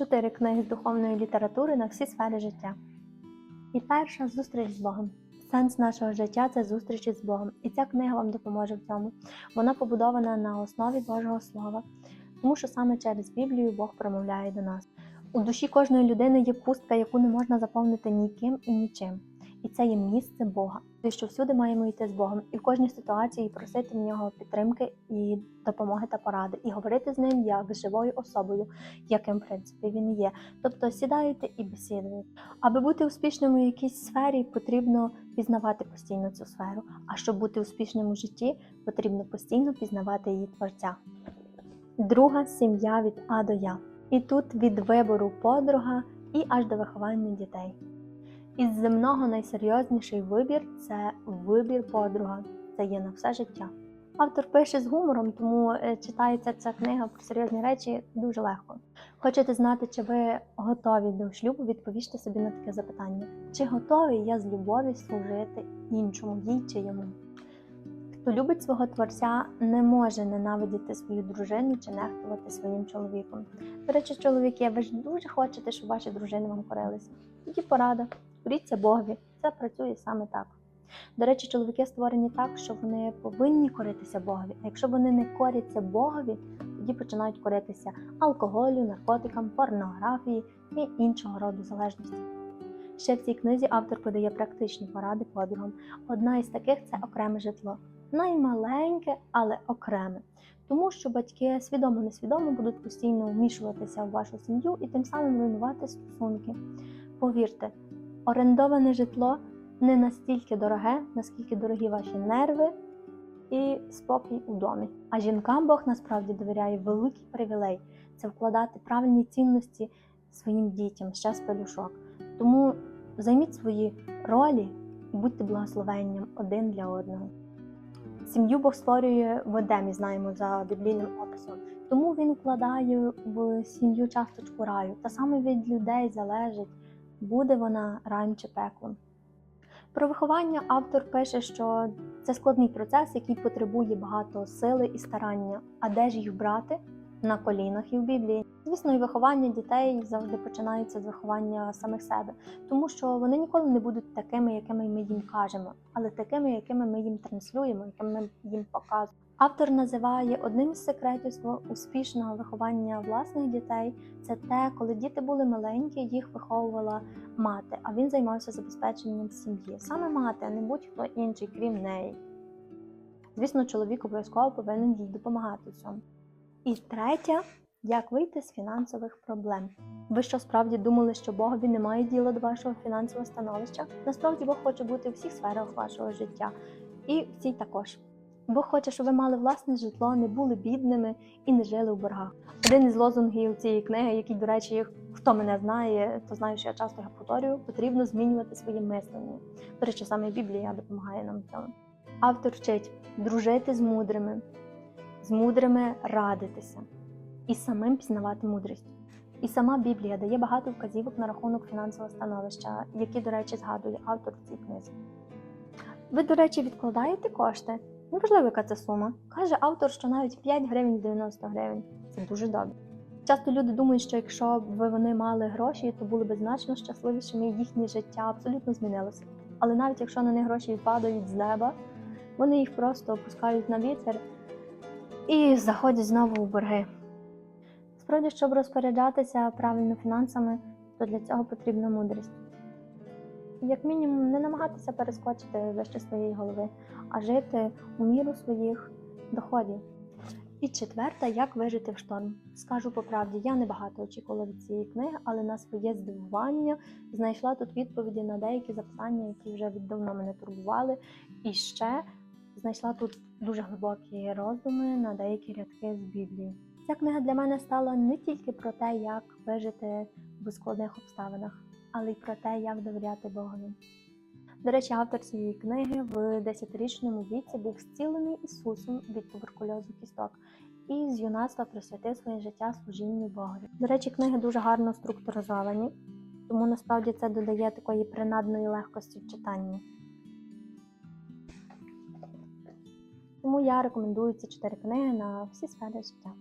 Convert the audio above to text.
чотири книги з духовної літератури на всі сфери життя. І перша зустріч з Богом. Сенс нашого життя це зустріч з Богом, і ця книга вам допоможе в цьому. Вона побудована на основі Божого Слова, тому що саме через Біблію Бог промовляє до нас. У душі кожної людини є пустка, яку не можна заповнити ніким і нічим. І це є місце Бога. І що всюди маємо йти з Богом, і в кожній ситуації просити в нього підтримки і допомоги та поради, і говорити з ним як з живою особою, яким в принципі він є. Тобто сідаєте і бесідуєте. Аби бути успішним у якійсь сфері, потрібно пізнавати постійно цю сферу. А щоб бути успішним у житті, потрібно постійно пізнавати її творця. Друга сім'я від А до Я. І тут від вибору подруга і аж до виховання дітей. Із земного найсерйозніший вибір це вибір подруга. Це є на все життя. Автор пише з гумором, тому е, читається ця книга про серйозні речі дуже легко. Хочете знати, чи ви готові до шлюбу, відповісти собі на таке запитання: чи готовий я з любові служити іншому, їй чи йому? Хто любить свого творця, не може ненавидіти свою дружину чи нехтувати своїм чоловіком. До речі, чоловіки, ви ж дуже хочете, щоб ваші дружини вам корилися. Тоді порада, коріться Богові. Це працює саме так. До речі, чоловіки створені так, що вони повинні коритися Богові. А якщо вони не коряться Богові, тоді починають коритися алкоголю, наркотикам, порнографії і іншого роду залежності. Ще в цій книзі автор подає практичні поради подругам. Одна із таких це окреме житло. Наймаленьке, але окреме. Тому що батьки свідомо-несвідомо будуть постійно вмішуватися в вашу сім'ю і тим самим руйнувати стосунки. Повірте, орендоване житло не настільки дороге, наскільки дорогі ваші нерви і спокій у домі. А жінкам Бог насправді довіряє великий привілей це вкладати правильні цінності своїм дітям ще з пелюшок. Тому займіть свої ролі і будьте благословенням один для одного. Сім'ю Бог створює в Едемі, знаємо за біблійним описом. Тому він вкладає в сім'ю часточку раю. Та саме від людей залежить, буде вона раєм чи пеклом. Про виховання автор пише, що це складний процес, який потребує багато сили і старання. А де ж їх брати? На колінах і в Біблії. Звісно, і виховання дітей завжди починається з виховання самих себе, тому що вони ніколи не будуть такими, якими ми їм кажемо, але такими, якими ми їм транслюємо, якими ми їм показуємо. Автор називає одним із секретів свого успішного виховання власних дітей це те, коли діти були маленькі, їх виховувала мати, а він займався забезпеченням сім'ї. Саме мати, а не будь-хто інший, крім неї. Звісно, чоловік обов'язково повинен їй допомагати цьому. І третя як вийти з фінансових проблем. Ви що справді думали, що Богові немає діла до вашого фінансового становища? Насправді Бог хоче бути у всіх сферах вашого життя, і в цій також. Бог хоче, щоб ви мали власне житло, не були бідними і не жили у боргах. Один із лозунгів цієї книги, який, до речі, хто мене знає, то знає, що я часто його повторюю, потрібно змінювати своє мислення. До речі, саме Біблія допомагає нам в цьому. Автор вчить дружити з мудрими, з мудрими радитися і самим пізнавати мудрість. І сама Біблія дає багато вказівок на рахунок фінансового становища, які, до речі, згадує автор в цій книзі. Ви, до речі, відкладаєте кошти? Неважливо, яка це сума. Каже автор, що навіть 5 гривень 90 гривень це дуже добре. Часто люди думають, що якщо б вони мали гроші, то були б значно щасливішими, їхнє життя абсолютно змінилося. Але навіть якщо на них гроші падають з неба, вони їх просто опускають на вітер і заходять знову у борги. Справді, щоб розпоряджатися правильно фінансами, то для цього потрібна мудрість. Як мінімум, не намагатися перескочити вище своєї голови, а жити у міру своїх доходів. І четверта, як вижити в шторм. Скажу по правді, я небагато очікувала від цієї книги, але на своє здивування знайшла тут відповіді на деякі запитання, які вже віддавно мене турбували. І ще знайшла тут дуже глибокі роздуми на деякі рядки з Біблії. Ця книга для мене стала не тільки про те, як вижити в складних обставинах, але й про те, як довіряти Богові. До речі, автор цієї книги в 10-річному віці був зцілений Ісусом від туберкульозу кісток і з юнацтва присвятив своє життя служінню Богові. До речі, книги дуже гарно структуризовані, тому насправді це додає такої принадної легкості в читанні. Тому я рекомендую ці чотири книги на всі сфери життя.